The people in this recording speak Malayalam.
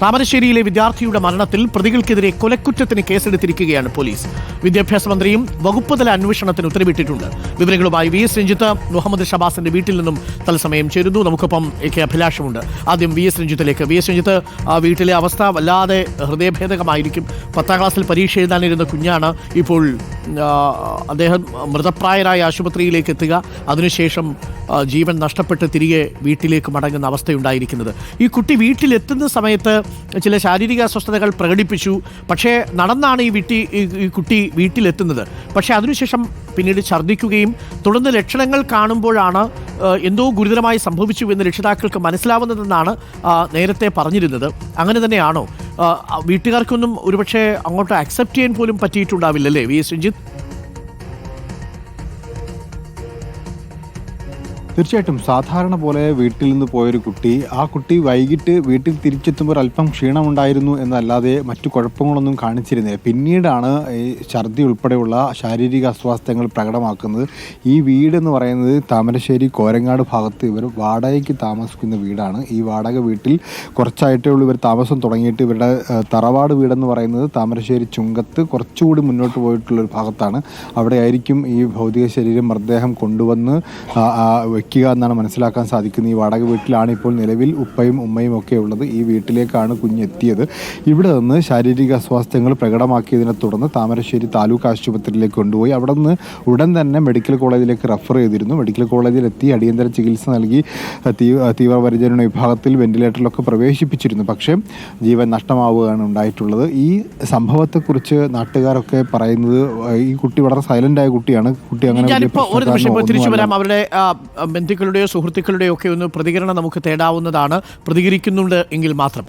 താമരശ്ശേരിയിലെ വിദ്യാർത്ഥിയുടെ മരണത്തിൽ പ്രതികൾക്കെതിരെ കൊലക്കുറ്റത്തിന് കേസെടുത്തിരിക്കുകയാണ് പോലീസ്. വിദ്യാഭ്യാസ മന്ത്രിയും വകുപ്പുതല അന്വേഷണത്തിന് ഉത്തരവിട്ടിട്ടുണ്ട്. വിവരങ്ങളുമായി വി എസ് രഞ്ജിത്ത് മുഹമ്മദ് ഷബാസിന്റെ വീട്ടിൽ നിന്നും തത്സമയം ചേരുന്നു. നമുക്കൊപ്പം എ കെ അഭിലാഷമുണ്ട്. ആദ്യം വി എസ് രഞ്ജിത്തിലേക്ക്. വി എസ് രഞ്ജിത്ത് ആ വീട്ടിലെ അവസ്ഥ വല്ലാതെ ഹൃദയഭേദകമായിരിക്കും. പത്താം ക്ലാസ്സിൽ പരീക്ഷ എഴുതാനിരുന്ന കുഞ്ഞാണ് ഇപ്പോൾ അദ്ദേഹം മൃതപ്രായരായ ആശുപത്രിയിലേക്ക് എത്തുക. അതിനുശേഷം ജീവൻ നഷ്ടപ്പെട്ട് തിരികെ വീട്ടിലേക്ക് മടങ്ങുന്ന അവസ്ഥയുണ്ടായിരിക്കുന്നത്. ഈ കുട്ടി വീട്ടിലെത്തുന്ന സമയത്ത് ചില ശാരീരിക അസ്വസ്ഥതകൾ പ്രകടിപ്പിച്ചു. പക്ഷേ നടന്നാണ് ഈ വീട്ടി ഈ- കുട്ടി വീട്ടിലെത്തുന്നത്. പക്ഷേ അതിനുശേഷം പിന്നീട് ഛർദ്ദിക്കുകയും തുടർന്ന് ലക്ഷണങ്ങൾ കാണുമ്പോഴാണ് എന്തോ ഗുരുതരമായി സംഭവിച്ചു എന്ന് രക്ഷിതാക്കൾക്ക് മനസ്സിലാവുന്നതെന്നാണ് നേരത്തെ പറഞ്ഞിരുന്നത്. അങ്ങനെ തന്നെയാണോ? വീട്ടുകാർക്കൊന്നും ഒരുപക്ഷെ അങ്ങോട്ട് അക്സെപ്റ്റ് ചെയ്യാൻ പോലും പറ്റിയിട്ടുണ്ടാവില്ലല്ലേ വി എസ് രഞ്ജിത്ത് തീർച്ചയായിട്ടും സാധാരണ പോലെ വീട്ടിൽ നിന്ന് പോയൊരു കുട്ടി ആ കുട്ടി വൈകിട്ട് വീട്ടിൽ തിരിച്ചെത്തുമ്പോൾ അല്പം ക്ഷീണമുണ്ടായിരുന്നു എന്നല്ലാതെ മറ്റു കുഴപ്പങ്ങളൊന്നും കാണിച്ചിരുന്നില്ല. പിന്നീടാണ് ഈ ഛർദി ഉൾപ്പെടെയുള്ള ശാരീരിക അസ്വാസ്ഥ്യങ്ങൾ പ്രകടമാക്കുന്നത്. ഈ വീടെന്ന് പറയുന്നത് താമരശ്ശേരി കോരങ്ങാട് ഭാഗത്ത് ഇവർ വാടകയ്ക്ക് താമസിക്കുന്ന വീടാണ്. ഈ വാടക വീട്ടിൽ കുറച്ചായിട്ടേ ഉള്ളൂ. ഇവർ താമസം തുടങ്ങിയിട്ട് ഇവരുടെ തറവാട് വീടെന്ന് പറയുന്നത് താമരശ്ശേരി ചുങ്കത്ത് കുറച്ചുകൂടി മുന്നോട്ട് പോയിട്ടുള്ളൊരു ഭാഗത്താണ്. അവിടെയായിരിക്കും ഈ ഭൗതിക ശരീരം മൃതദേഹം കൊണ്ടുവന്ന് വെക്കുക എന്നാണ് മനസ്സിലാക്കാൻ സാധിക്കുന്നത്. ഈ വാടക വീട്ടിലാണ് ഇപ്പോൾ നിലവിൽ ഉപ്പയും ഉമ്മയും ഒക്കെ ഉള്ളത്. ഈ വീട്ടിലേക്കാണ് കുഞ്ഞെത്തിയത്. ഇവിടെ നിന്ന് ശാരീരിക അസ്വാസ്ഥ്യങ്ങൾ പ്രകടമാക്കിയതിനെ തുടർന്ന് താമരശ്ശേരി താലൂക്ക് ആശുപത്രിയിലേക്ക് കൊണ്ടുപോയി. അവിടെ നിന്ന് ഉടൻ തന്നെ മെഡിക്കൽ കോളേജിലേക്ക് റെഫർ ചെയ്തിരുന്നു. മെഡിക്കൽ കോളേജിലെത്തി അടിയന്തര ചികിത്സ നൽകി തീവ്രപരിചരണ വിഭാഗത്തിൽ വെന്റിലേറ്ററിലൊക്കെ പ്രവേശിപ്പിച്ചിരുന്നു. പക്ഷേ ജീവൻ നഷ്ടമാവുകയാണ് ഉണ്ടായിട്ടുള്ളത്. ഈ സംഭവത്തെക്കുറിച്ച് നാട്ടുകാരൊക്കെ പറയുന്നത് ഈ കുട്ടി വളരെ സൈലന്റ് ആയ കുട്ടിയാണ്. കുട്ടി അങ്ങനെ തിരിച്ചു വരാം. അവരുടെ ബന്ധുക്കളുടെയോ സുഹൃത്തുക്കളുടെയോ ഒക്കെ ഒന്ന് പ്രതികരണം നമുക്ക് തേടാവുന്നതാണ്. പ്രതികരിക്കുന്നുണ്ട് എങ്കിൽ മാത്രം.